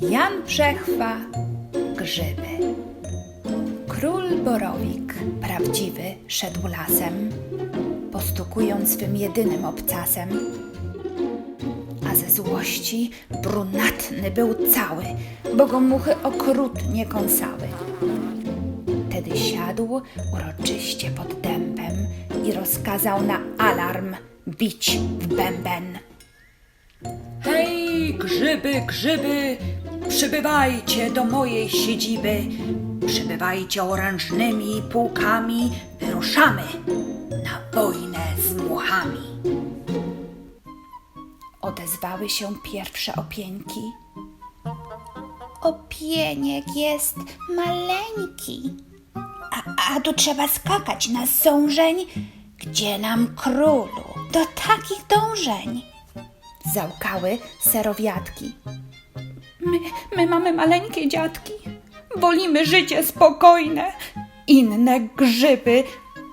Jan Brzechwa, grzyby. Król Borowik, prawdziwy, szedł lasem, postukując swym jedynym obcasem. A ze złości brunatny był cały, bo go muchy okrutnie kąsały. Tedy siadł uroczyście pod dębem i rozkazał na alarm bić w bęben. Hej, grzyby, grzyby, przybywajcie do mojej siedziby. Przybywajcie orężnymi pułkami, wyruszamy na wojnę z muchami. Odezwały się pierwsze opieńki. Opieniek jest maleńki. A, a tu trzeba skakać na sążeń. Gdzie nam królu do takich dążeń? Załkały serowiatki. My, my mamy maleńkie dziadki. Wolimy życie spokojne. Inne grzyby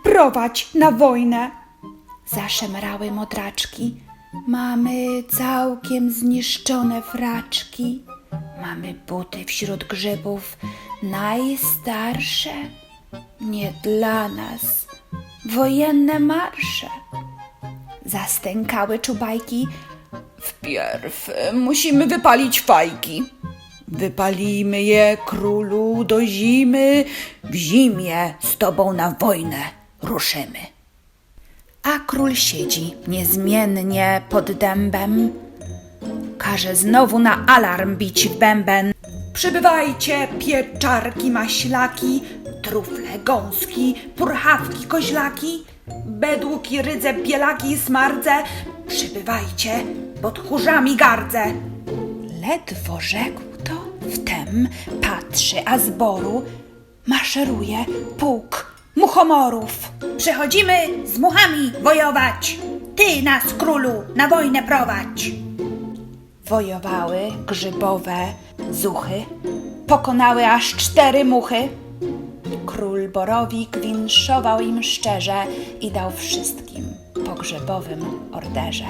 prowadź na wojnę. Zaszemrały modraczki. Mamy całkiem zniszczone fraczki. Mamy buty wśród grzybów najstarsze. Nie dla nas wojenne marsze. Zastękały czubajki. Wpierw e, musimy wypalić fajki. Wypalimy je, królu, do zimy. W zimie z tobą na wojnę ruszymy. A król siedzi niezmiennie pod dębem. Każe znowu na alarm bić w bęben. Przybywajcie, pieczarki, maślaki, trufle, gąski, purchawki, koźlaki, bedłuki, rydze, bielaki i smardze. Przybywajcie, pod chórzami gardzę. Ledwo rzekł to, wtem patrzy, a zboru maszeruje pułk muchomorów. Przychodzimy z muchami wojować. Ty nas, królu, na wojnę prowadź. Wojowały grzybowe zuchy, pokonały aż cztery muchy. Król Borowik winszował im szczerze i dał wszystkim po grzybowym orderze.